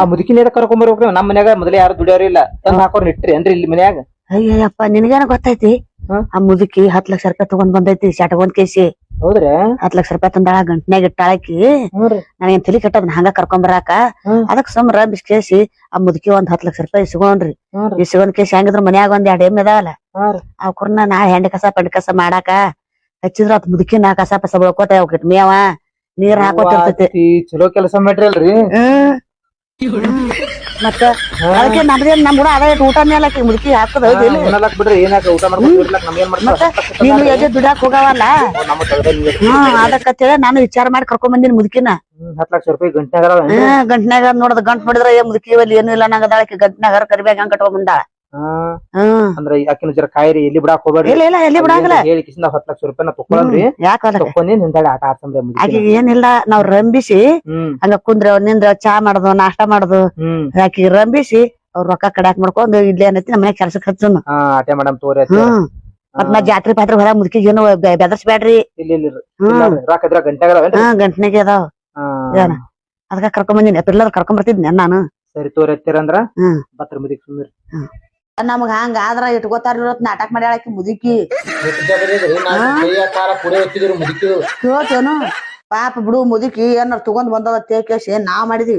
ಆ ಮುದುಕಿನ ಎದಕ್ ಕರ್ಕೊಂಡ್ ಬರ್ಬೇಕ್ರಿ ನಮ್ ಮನ್ಯಾಗ ಮೊದಲೇ ಯಾರು ದುಡಿಯೋರು ಇಲ್ಲ. ತಂದ್ ಹಾಕೋರ್ ಇಟ್ರಿ ಏನ್ರಿ ಇಲ್ಲಿ ಮನ್ಯಾಗ? ಅಯ್ಯಪ್ಪ ನಿನಗೇನ ಗೊತ್ತೈತಿ? ಆ ಮುದುಕಿ ಹತ್ ಲಕ್ಷ ರೂಪಾಯಿ ತಗೊಂಡ್ ಬಂದೈತಿ ಶಟಗೊಂದ್ ಕೇಸಿ ಹೌದ್ರಿ? ಹತ್ ಲಕ್ಷ ರೂಪಾಯಿ ತಂದಾಳ ಗಂಟನ್ಯಾಗ ಇಟ್ಟಾಳಕಿ ನನಗೇನ್ ತಲಿ ಕಟ್ಟದ್ ಹಂಗ ಕರ್ಕೊಂಬರಾಕ. ಅದಕ್ ಸುಮ್ರ ಬಿಸ್ಕೇಸಿ ಆ ಮುದುಕಿ ಒಂದ್ ಹತ್ ಲಕ್ಷ ರೂಪಾಯಿ ಇಸ್ಕೊಂಡ್ರಿ. ಇಸ್ಕೊಂದ್ ಇಸ್ಕೊಂಡ್ ಕೇಸಿ ಹೆಂಗಿದ್ರ ಮನ್ಯಾಗ ಒಂದ್ ಎರಡ್ ಎಮ್ಮೆ ಅದಾವಲ್ಲ. ಅವ್ಕರ್ನ ನಾ ಹೆಂಡ ಕಸ ಪಂಡ ಕಸ ಮಾಡಾಕ. ಹಚ್ಚಿದ್ರ ಅತ್ ಮುದುಕಿ ನಾ ಕಸ ಪಸ ಬಳ್ಕೋತ ಹೋಗಿಟ್ ಮೇವ ನೀರ್ ಹಾಕೋತಿರ್ತೈತಿ ಚಲೋ ಕೆಲಸ ಮಾಡ್ರಿ ಅಲ್ರಿ? ಮತ್ತ ಅದಕ್ಕೆ ನಮ್ದೇನ್ ನಮ್ ಕೂಡ ಅದ ಊಟ ಮೇಲೆ ಮುದುಕಿ ಹಾಕದ ಬಿಡ್ರಿ ಏನಾಕ ಊಟ ನೀನು ಎದೆ ದುಡ್ಯಾಕ್ ಹೋಗವಲ್ಲ. ಹ್ಮ್ ಅದಕ್ಕತ್ತೇಳಿ ನಾನು ವಿಚಾರ ಮಾಡಿ ಕರ್ಕೊಂಡ್ ಬಂದಿನಿ ಮುದುಕಿನ. ಹತ್ತ್ ಲಕ್ಷ ರೂಪಾಯಿ ಗಂಟೆನಾಗ ಗಂಟ್ನ್ಯಾಗ ನೋಡದ್ ಗಂಟ್ ಮಾಡಿದ್ರೆ ಏ ಮುದುಕಿ ಅಲ್ಲಿ ಏನು ಇಲ್ಲ ನಂಗದಾಳಕ್ಕೆ ಆಕಿ ಗಂಟ್ನ್ಯಾಗ ಕರಿಬ್ಯಾಗ ಹಂಗ ಕಟ್ಕೊಂಡ್ ಬಂದಾಳ? ಹಾ, ಅಂದ್ರ ಯಾಕಿನ ಜರ ಕಾಯಿರಿ ಎಲ್ಲಿ ಬಿಡಾಕ್ ಹೋಗ್ಬೇಡ್ರಿ? ಇಲ್ಲ ಇಲ್ಲ ಎಲ್ಲಿ ಬಿಡಂಗಿಲ್ಲ. ಹೇಳಿ ಕಿಸಿಂದ ಹತ್ತ್ ಲಕ್ಷ ರೂಪಾಯಿ ನಾ ತಕೊಳಲ್ರಿ ಯಾಕಲ್ಲ ತಕೊಂಡಿ ನಿಂತಾಳೆ ಆಟ ಆಡ್ಸಂಬ್ರಿ ಆಕಿ ಏನಿಲ್ಲ ನಾವ್ ರಂಬಿಸಿ ಹಂಗ ಕುಂದ್ರ ನಿಂದ್ರ ಚಾ ಮಾಡುದು ನಾಷ್ಟ ಮಾಡುದು. ಆಕಿ ರಂಬಿಸಿ ಅವ್ರ ರೊಕ್ಕ ಕಡಾಕ್ ಮಾಡ್ಕೊಂಡು ಇಲ್ಲೇ ಏನೈತಿ ನಮ್ಮ ಮನ್ಯಾಗ ಕೆಲ್ಸಕ್ ಹಚ್ಚುನು ಆಟೆ ಮಾಡಮ್ ತೋರಿ ಮತ್ ನಾ ಜಾತ್ರೆ ಪಾತ್ರೆ ಹೊರ ಮುದುಕಿಗೆ ಏನು ಬೆದರ್ಸ್ಬೇಡ್ರಿ ಗಂಟೆಗ ಗಂಟ್ನಿಗೆ ಅದಾವ? ಅದಕ್ಕ ಕರ್ಕೊಂಡ್ ಬಂದಿನಿ ಪಿಲ್ಲರ್ ಕರ್ಕೊಂಡ್ ಬರ್ತಿದ್ನಿ ನಾನು ಸರಿ ತೋರಿ ಹತ್ತಿರ ಅಂದ್ರ ಬತ್ರ ಮುದಿಕ್ ಸುಮ್ಮಿರಿ ನಮಗ ಹಂಗ ಆದ್ರ ಇಟ್ಕೋತಾರ ನಾಟಕ ಮಾಡ್ಯಾಳಕಿ ಮುದುಕಿ. ಕೇಳ್ತೇನು? ಪಾಪ ಬಿಡು ಮುದುಕಿ ಏನಾರ ತಗೊಂಡ್ ಬಂದದ ತೇಕೇಶ್ ಏನ್ ನಾವ್ ಮಾಡಿದೀವಿ?